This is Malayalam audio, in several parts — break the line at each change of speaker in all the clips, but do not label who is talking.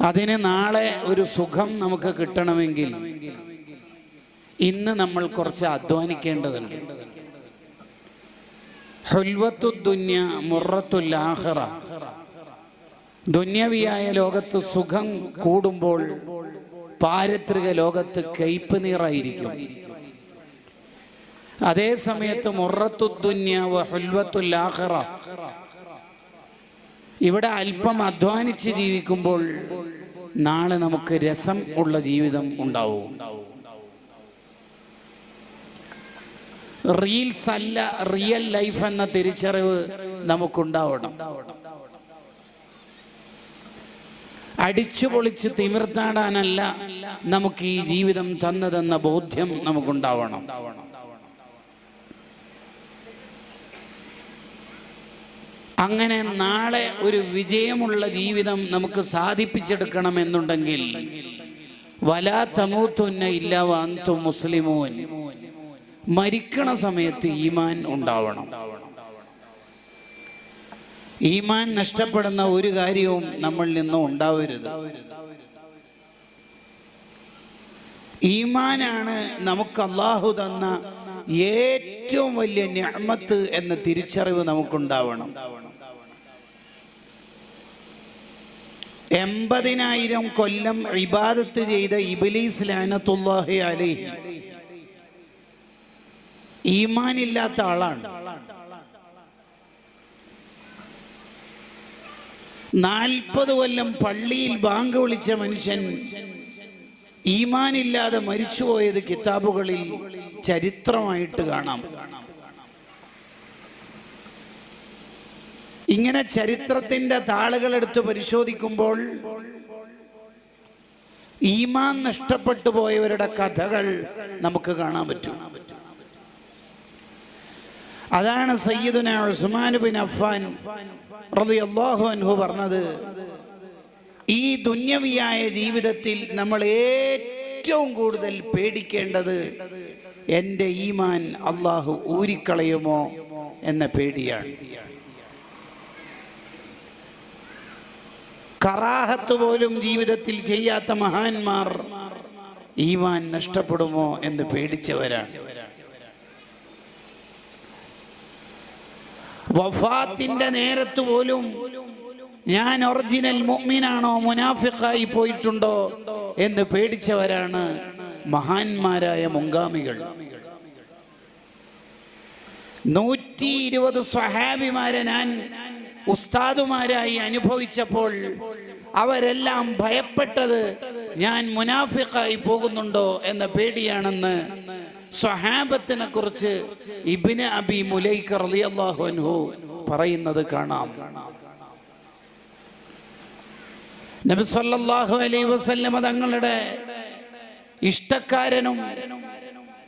അതിന് നാളെ ഒരു സുഖം നമുക്ക് കിട്ടണമെങ്കിൽ ഇന്ന് നമ്മൾ കുറച്ച് അധ്വാനിക്കേണ്ടതുണ്ട്. ഹുൽവത്തുദ്ദുന്യ മുറത്തുല്ലാഹറ. ദുന്യവിയായ ലോകത്ത് സുഖം കൂടുമ്പോൾ പാരത്രിക ലോകത്ത് കയ്പ് നീറായിരിക്കും. അതേ സമയത്ത് മുറത്തുദ്ദുന്യ ഹുൽവത്തുല്ലാഹറ. ഇവിടെ അല്പം അധ്വാനിച്ച് ജീവിക്കുമ്പോൾ നാളെ നമുക്ക് രസം ഉള്ള ജീവിതം ഉണ്ടാവും. റീൽസ് അല്ല റിയൽ ലൈഫ് എന്ന തിരിച്ചറിവ് നമുക്കുണ്ടാവണം. അടിച്ചു പൊളിച്ച് തിമിർത്താടാനല്ല നമുക്ക് ഈ ജീവിതം തന്നതെന്ന ബോധ്യം നമുക്കുണ്ടാവണം. അങ്ങനെ നാളെ ഒരു വിജയമുള്ള ജീവിതം നമുക്ക് സാധിപ്പിച്ചെടുക്കണമെന്നുണ്ടെങ്കിൽ വലാ തമൂത്തുന്ന ഇല്ല വാന്തു മുസ്ലിമോൻ. മരിക്കണ സമയത്ത് ഈമാൻ ഉണ്ടാവണം. ഈമാൻ നഷ്ടപ്പെടുന്ന ഒരു കാര്യവും നമ്മളിൽ നിന്നും ഉണ്ടാവരുത്. ഈമാനാണ് നമുക്ക് അള്ളാഹു തന്ന ഏറ്റവും വലിയ ഞമ്മത്ത് എന്ന തിരിച്ചറിവ് നമുക്കുണ്ടാവണം. എൺപതിനായിരം കൊല്ലം ഇബാദത്ത് ചെയ്ത ഇബിലീസ് ലാനത്തുല്ലാഹി അലി ഈമാനില്ലാത്ത ആളാണ്. നാൽപ്പത് കൊല്ലം പള്ളിയിൽ ബാങ്ക് വിളിച്ച മനുഷ്യൻ ഈമാനില്ലാതെ മരിച്ചുപോയത് കിതാബുകളിൽ ചരിത്രമായിട്ട് കാണാം. ഇങ്ങനെ ചരിത്രത്തിന്റെ താളുകൾ എടുത്ത് പരിശോധിക്കുമ്പോൾ ഈമാൻ നഷ്ടപ്പെട്ടു പോയവരുടെ കഥകൾ നമുക്ക് കാണാൻ പറ്റും. അതാണ് സയ്യിദുന ഉസ്മാൻ ബിൻ അഫ്ഫാൻ റളിയല്ലാഹു അൻഹു പറഞ്ഞത്. ഈ ദുന്യവിയായ ജീവിതത്തിൽ നമ്മൾ ഏറ്റവും കൂടുതൽ പേടിക്കേണ്ടത് എന്റെ ഈമാൻ അള്ളാഹു ഊരിക്കളയുമോ എന്ന പേടിയാണ്. കറാഹത്ത് പോലും ജീവിതത്തിൽ ചെയ്യാത്ത മഹാന്മാർ ഈമാൻ നഷ്ടപ്പെടുമോ എന്ന് പേടിച്ചവരാണ്. വഫാത്തിന്റെ നേരത്ത് പോലും ഞാൻ ഒറിജിനൽ മുഅ്മിനാണോ മുനാഫിഖായി പോയിട്ടുണ്ടോ എന്ന് പേടിച്ചവരാണ് മഹാന്മാരായ മുങ്കാമികൾ നൂറ്റി ഇരുപത് സ്വഹാബിമാരെ ഞാൻ ഉസ്താദുമാരായി അനുഭവിച്ചപ്പോൾ അവരെല്ലാം ഭയപ്പെട്ടത് ഞാൻ മുനാഫിക്കായി പോകുന്നുണ്ടോ എന്ന പേടിയാണെന്ന് സ്വഹാബത്തിനെ കുറിച്ച് ഇബിന് അബി മുലൈക്ക് റളിയല്ലാഹു അൻഹു പറയുന്നത് കാണാം. നബി സല്ലല്ലാഹു അലൈഹി വസല്ലമ തങ്ങളുടെ ഇഷ്ടക്കാരനും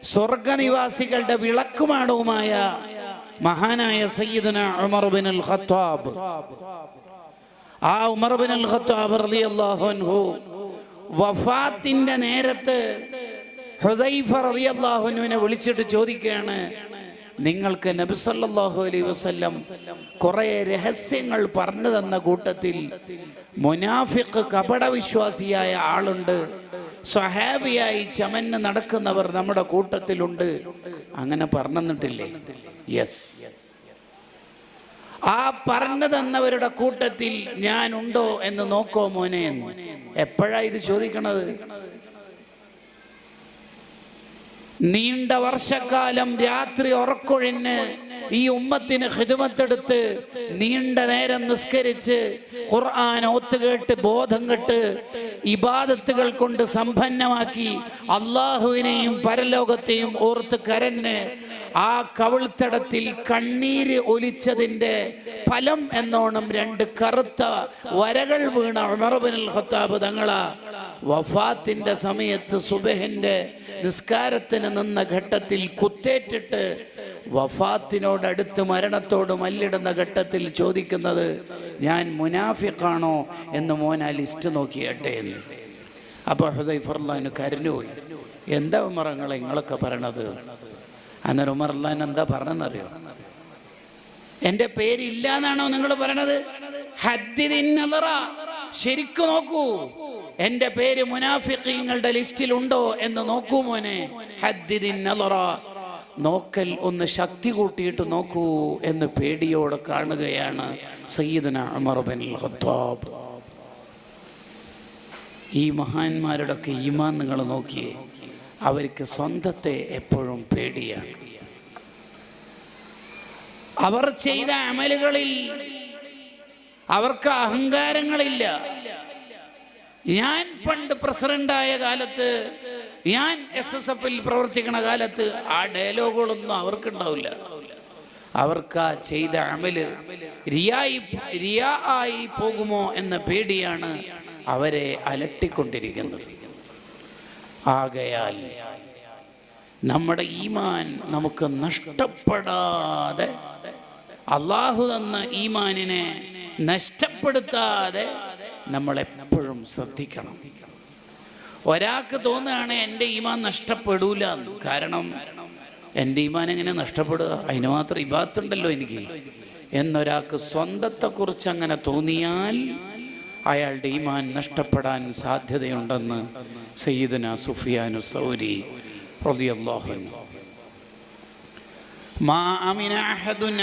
സ്വർഗനിവാസികളുടെ വിളക്കുമാടവുമായ മഹാനായ സയ്യിദന ഉമർ ബിൻ അൽ ഖത്താബ്. ആ ഉമർ ബിൻ അൽ ഖത്താബ് റളിയല്ലാഹു അൻഹു വഫാത്തിന്റെ നേരത്ത് ഹുദൈഫ റളിയല്ലാഹുവിനെ വിളിച്ചിട്ട് ചോദിക്കുകയാണ് നിങ്ങൾക്ക് നബി സല്ലല്ലാഹു അലൈഹി വസല്ലം കുറേ രഹസ്യങ്ങൾ പറഞ്ഞു തന്ന കൂട്ടത്തിൽ മുനാഫിഖ് കപടവിശ്വാസിയായ ആളുണ്ട് സ്വഹാബിയായി ചമന്ന് നടക്കുന്നവർ നമ്മുടെ കൂട്ടത്തിലുണ്ട്. അങ്ങനെ പറഞ്ഞിട്ടില്ലേ യെസ് ആ പറഞ്ഞു തന്നവരുടെ കൂട്ടത്തിൽ ഞാൻ ഉണ്ടോ എന്ന് നോക്കോ മോനെ. എപ്പോഴാ ഇത് ചോദിക്കണത്? നീണ്ട വർഷക്കാലം രാത്രി ഉറക്കൊഴിഞ്ഞ് ഈ ഉമ്മത്തിന് ഹിതുമത്തെടുത്ത് നീണ്ട നേരം നിസ്കരിച്ച് ഖുർആൻ ഓത്തുകേട്ട് ബോധം കെട്ട് ഇബാദത്തുകൾ കൊണ്ട് സമ്പന്നമാക്കി അള്ളാഹുവിനെയും പരലോകത്തെയും ഓർത്ത് കരഞ്ഞ് ആ കവിൾത്തടത്തിൽ കണ്ണീര് ഒലിച്ചതിന്റെ ഫലം എന്നോണം രണ്ട് കറുത്ത വരകൾ വീണ ഉമർബിനുൽ ഖത്താബ് തങ്ങളാ വഫാത്തിന്റെ സമയത്ത് സുബഹിന്റെ നിസ്കാരത്തിന് നിന്ന ഘട്ടത്തിൽ കുത്തേറ്റിട്ട് വഫാത്തിനോടടുത്ത് മരണത്തോട് മല്ലിടുന്ന ഘട്ടത്തിൽ ചോദിക്കുന്നത് ഞാൻ മുനാഫിഖാണോ? എന്ന് ആ ലിസ്റ്റ് നോക്കിയട്ടെ എന്ന്. അപ്പോൾ ഹുദൈഫർലാന് കരഞ്ഞുപോയി. എന്താ മറങ്ങളെ നിങ്ങളൊക്കെ പറയണത്? അന്നേരം ഉമർലാൻ എന്താ പറഞ്ഞെന്നറിയോ എന്റെ പേരില്ല എന്നാണോ നിങ്ങൾ പറയണത്. ശരിക്കു നോക്കൂ. എന്റെ പേര് മുനാഫിഖീങ്ങളുടെ ലിസ്റ്റിലുണ്ടോ എന്ന് നോക്കൂ മോനെ. നോക്കൽ ഒന്ന് ശക്തി കൂട്ടിയിട്ട് നോക്കൂ എന്ന് പേടിയോടെ കാണുകയാണ് സയ്യിദന ഉമർ ബിൻ ഖത്താബ്. ഈ മഹാന്മാരുടെ ഒക്കെ ഈമാൻ നിങ്ങൾ നോക്കിയേ. അവർക്ക് സ്വന്തത്തെ എപ്പോഴും പേടിയാണ്. അവർ ചെയ്ത അമലുകളിൽ അവർക്ക് അഹങ്കാരങ്ങളില്ല. ഞാൻ പണ്ട് പ്രസിഡന്റായ കാലത്ത് ഞാൻ എസ് എസ് എഫിൽ പ്രവർത്തിക്കുന്ന കാലത്ത് ആ ഡയലോഗുകളൊന്നും അവർക്കുണ്ടാവില്ല. അവർക്ക് ആ ചെയ്ത അമൽ റിയായി റിയാ ആയി പോകുമോ എന്ന പേടിയാണ് അവരെ അലട്ടിക്കൊണ്ടിരിക്കുന്നത്. ആകയാൽ നമ്മുടെ ഈമാൻ നമുക്ക് നഷ്ടപ്പെടാതെ അള്ളാഹു തന്ന ഈമാനിനെ നഷ്ടപ്പെടുത്താതെ നമ്മൾ എപ്പോഴും ശ്രദ്ധിക്കണം. ഒരാൾക്ക് തോന്നുകയാണ് എന്റെ ഈമാൻ നഷ്ടപ്പെടൂല. കാരണം എന്റെ ഈമാൻ എങ്ങനെ നഷ്ടപ്പെടുക? അതിന് മാത്രം ഇബാത്തുണ്ടല്ലോ എനിക്ക്. എന്നൊരാൾക്ക് സ്വന്തത്തെക്കുറിച്ച് അങ്ങനെ തോന്നിയാൽ അയാളുടെ ഈമാൻ നഷ്ടപ്പെടാൻ സാധ്യതയുണ്ടെന്ന് സയ്യിദന സുഫിയാനു സൗരി റളിയല്ലാഹു അൻഹു. മാ അഹദുൻ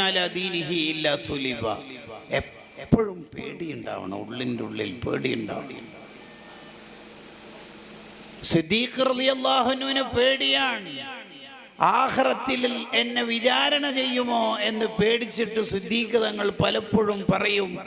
ഇല്ലാ സുലിബ. എപ്പോഴും പേടിയുണ്ടാവണം ഉള്ളിന്റെ ഉള്ളിൽ പേടിയുണ്ടാവണം. സിദ്ദീഖ് റളിയല്ലാഹുവിന് പേടിയാണ്. ആഖിറത്തിൽ എന്നെ വിചാരണ ചെയ്യുമോ എന്ന് പേടിച്ചിട്ട് തങ്ങൾ പലപ്പോഴും പറയും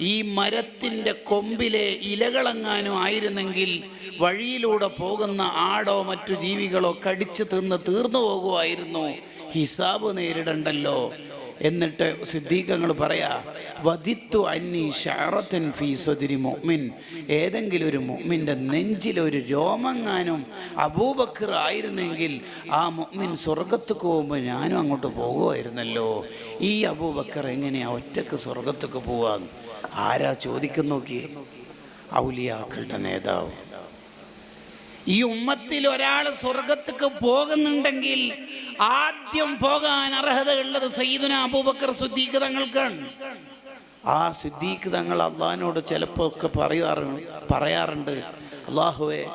ഈ മരത്തിന്റെ കൊമ്പിലെ ഇലകളെങ്ങാനും ആയിരുന്നെങ്കിൽ വഴിയിലൂടെ പോകുന്ന ആടോ മറ്റു ജീവികളോ കടിച്ചു തിന്ന് തീർന്നു പോകുമായിരുന്നു. ഹിസാബ് നേരിടണ്ടല്ലോ. എന്നിട്ട് സിദ്ദീഖങ്ങൾ പറയാ വധിത്തു അന്നി ഷാറത്തൻ ഫീ മൊമിൻ ഏതെങ്കിലും ഒരു മൊമിന്റെ നെഞ്ചിൽ ഒരു രോമങ്ങാനും അബൂബക്കർ ആയിരുന്നെങ്കിൽ ആ മുഅ്മിൻ സ്വർഗത്തേക്ക് പോകുമ്പോൾ ഞാനും അങ്ങോട്ട് പോകുമായിരുന്നല്ലോ. ഈ അബൂബക്കർ എങ്ങനെയാ ഒറ്റയ്ക്ക് സ്വർഗത്തേക്ക് പോവാന്ന്? ആരാ ചോദിക്കുന്നു നോക്കിയേ? ഔലിയാക്കളുടെ നേതാവ്. ഈ ഉമ്മത്തിൽ ഒരാൾ സ്വർഗത്തേക്ക് പോകുന്നുണ്ടെങ്കിൽ ആദ്യം പോകാൻ അർഹതയുള്ളത് സയ്യിദുന അബൂബക്കർ സുദ്ദീഖ് തങ്ങൾക്കാണ്. ആ സിദ്ദീഖ് തങ്ങൾ അള്ളഹാനോട് ചിലപ്പോൾ ഒക്കെ പറയാറ് പറയാറുണ്ട്. അള്ളാഹുവേ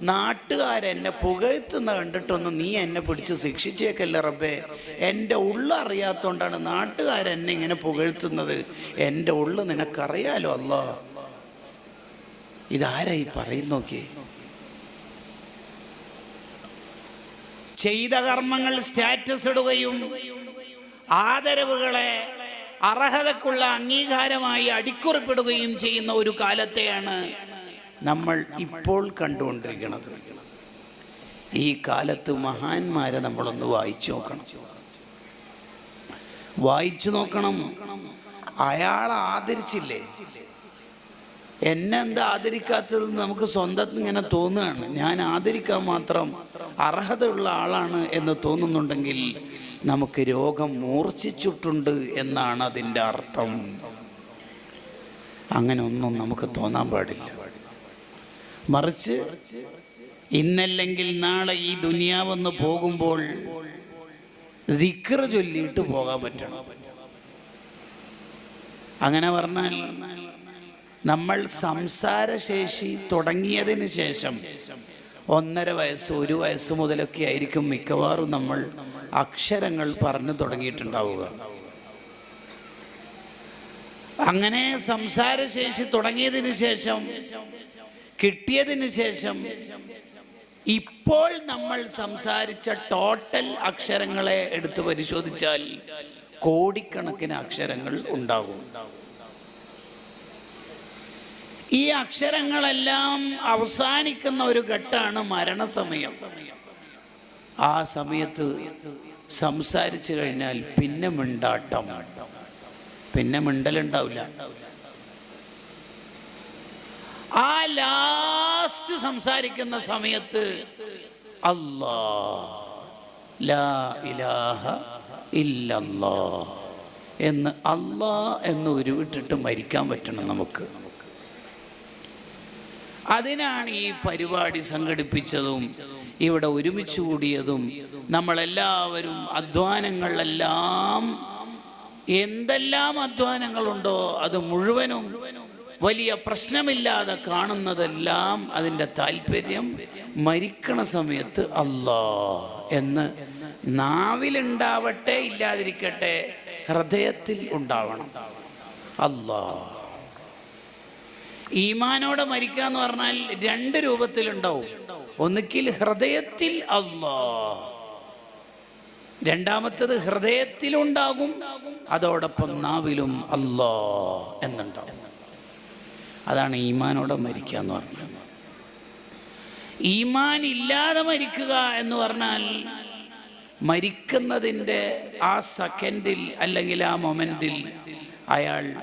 നാട്ടുകാരെന്നെ പുകഴ്ത്തുന്ന കണ്ടിട്ടൊന്നും നീ എന്നെ പിടിച്ച് ശിക്ഷിച്ചേക്കല്ല റബ്ബേ. എന്റെ ഉള്ളറിയാത്തോണ്ടാണ് നാട്ടുകാരെന്നെ ഇങ്ങനെ പുകഴ്ത്തുന്നത്. എന്റെ ഉള്ളു നിനക്കറിയാലോ അല്ലോ ഇതാരായി പറയുന്നു ചെയ്ത കർമ്മങ്ങൾ സ്റ്റാറ്റസ് ഇടുകയും ആദരവുകളെ അർഹതക്കുള്ള അംഗീകാരമായി അടിക്കുറിപ്പിടുകയും ചെയ്യുന്ന ഒരു കാലത്തെയാണ് നമ്മൾ ഇപ്പോൾ കണ്ടുകൊണ്ടിരിക്കുന്നത്. ഈ കാലത്ത് മഹാന്മാരെ നമ്മളൊന്ന് വായിച്ചു നോക്കണം. വായിച്ചു നോക്കണം. അയാൾ ആദരിച്ചില്ലേ? എന്നെ എന്താ ആദരിക്കാത്തതെന്ന് നമുക്ക് സ്വന്തം ഇങ്ങനെ തോന്നുകയാണ്. ഞാൻ ആദരിക്കാൻ മാത്രം അർഹതയുള്ള ആളാണ് എന്ന് തോന്നുന്നുണ്ടെങ്കിൽ നമുക്ക് രോഗം മൂർച്ഛിച്ചിട്ടുണ്ട് എന്നാണ് അതിന്റെ അർത്ഥം. അങ്ങനെ ഒന്നും നമുക്ക് തോന്നാൻ പാടില്ല. മറിച്ച് ഇന്നല്ലെങ്കിൽ നാളെ ഈ ദുനിയാവെന്ന് പോകുമ്പോൾ ദിക്ര ചൊല്ലിയിട്ട് പോകാൻ പറ്റണം. അങ്ങനെ പറഞ്ഞാൽ നമ്മൾ സംസാരശേഷി തുടങ്ങിയതിന് ശേഷം ഒന്നര വയസ്സ് ഒരു വയസ്സ് മുതലൊക്കെ ആയിരിക്കും മിക്കവാറും നമ്മൾ അക്ഷരങ്ങൾ പറഞ്ഞു തുടങ്ങിയിട്ടുണ്ടാവുക. അങ്ങനെ സംസാരശേഷി തുടങ്ങിയതിന് ശേഷം കിട്ടിയതിന് ശേഷം ഇപ്പോൾ നമ്മൾ സംസാരിച്ച ടോട്ടൽ അക്ഷരങ്ങളെ എടുത്തു പരിശോധിച്ചാൽ കോടിക്കണക്കിന് അക്ഷരങ്ങൾ ഉണ്ടാകും. ഈ അക്ഷരങ്ങളെല്ലാം അവസാനിക്കുന്ന ഒരു ഘട്ടമാണ് മരണസമയം. ആ സമയത്ത് സംസാരിച്ചു കഴിഞ്ഞാൽ പിന്നെ മിണ്ടാട്ടം. പിന്നെ മിണ്ടലുണ്ടാവില്ല. ആ ലാസ്റ്റ് സംസാരിക്കുന്ന സമയത്ത് അല്ലാ ലാ ഇലാഹ ഇല്ലല്ലാ എന്ന് അല്ലാ എന്ന് ഉരുവിട്ടിട്ട് മരിക്കാൻ പറ്റണം നമുക്ക്. അതിനാണ് ഈ പരിപാടി സംഘടിപ്പിച്ചതും ഇവിടെ ഒരുമിച്ച് കൂടിയതും നമ്മളെല്ലാവരും അധ്വാനങ്ങളെല്ലാം എന്തെല്ലാം അധ്വാനങ്ങളുണ്ടോ അത് മുഴുവനും വലിയ പ്രശ്നമില്ലാതെ കാണുന്നതെല്ലാം അതിന്റെ താല്പര്യം മരിക്കണ സമയത്ത് അല്ലാ എന്ന് നാവിലുണ്ടാവട്ടെ ഇല്ലാതിരിക്കട്ടെ ഹൃദയത്തിൽ ഉണ്ടാവണം. അല്ലാ ഈമാനോടെ മരിക്കുക എന്ന് പറഞ്ഞാൽ രണ്ട് രൂപത്തിലുണ്ടാവും. ഒന്നുകിൽ ഹൃദയത്തിൽ അള്ളാ രണ്ടാമത്തത് ഹൃദയത്തിലുണ്ടാകും അതോടൊപ്പം നാവിലും അല്ലോ എന്നുണ്ടാവും. അതാണ് ഈമാനോടെ മരിക്കുക എന്ന് പറഞ്ഞത് ഈമാൻ ഇല്ലാതെ മരിക്കുക എന്ന് പറഞ്ഞാൽ മരിക്കുന്നതിന്റെ ആ സെക്കൻഡിൽ അല്ലെങ്കിൽ ആ മൊമെന്റിൽ അയാൾ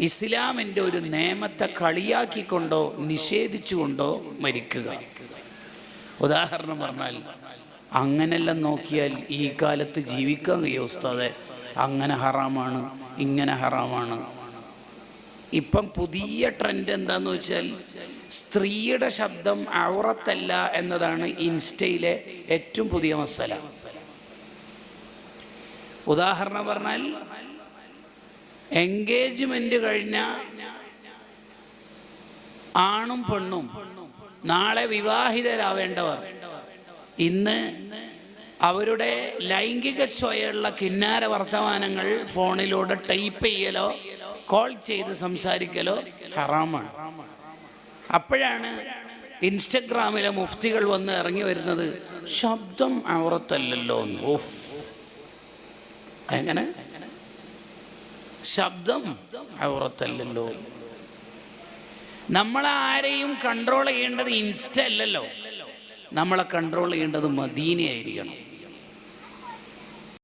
ഇസ്ലാമിന്റെ ഒരു നിയമത്തെ കളിയാക്കിക്കൊണ്ടോ നിഷേധിച്ചുകൊണ്ടോ മരിക്കുക. ഉദാഹരണം പറഞ്ഞാൽ അങ്ങനെല്ലാം നോക്കിയാൽ ഈ കാലത്ത് ജീവിക്കാൻ കഴിയോ ഉസ്താദെ? അങ്ങനെ ഹറാമാണ് ഇങ്ങനെ ഹറാമാണ്. ഇപ്പം പുതിയ ട്രെൻഡ് എന്താന്ന് വെച്ചാൽ സ്ത്രീയുടെ ശബ്ദം ഔറത്തല്ല എന്നതാണ് ഇൻസ്റ്റയിലെ ഏറ്റവും പുതിയ മസല. ഉദാഹരണം പറഞ്ഞാൽ എൻഗേജ്മെന്റ് കഴിഞ്ഞ ആണും പെണ്ണും നാളെ വിവാഹിതരാവേണ്ടവർ. ഇന്ന് അവരുടെ ലൈംഗിക സ്വയുള്ള കിന്നാര വർത്തമാനങ്ങൾ ഫോണിലൂടെ ടൈപ്പ് ചെയ്യലോ കോൾ ചെയ്ത് സംസാരിക്കലോ ഹറാമാണ്. അപ്പോഴാണ് ഇൻസ്റ്റഗ്രാമിലെ മുഫ്തികൾ വന്ന് ഇറങ്ങി വരുന്നത് ശബ്ദം അവർത്തല്ലല്ലോ എന്ന് ഓ എങ്ങനെ? ശബ്ദം ഔറത്തല്ലല്ലോ. നമ്മളെ ആരെയും കൺട്രോൾ ചെയ്യേണ്ടത് ഇൻസ്റ്റ അല്ലല്ലോ. നമ്മളെ കൺട്രോൾ ചെയ്യേണ്ടത് മദീനയായിരിക്കണം.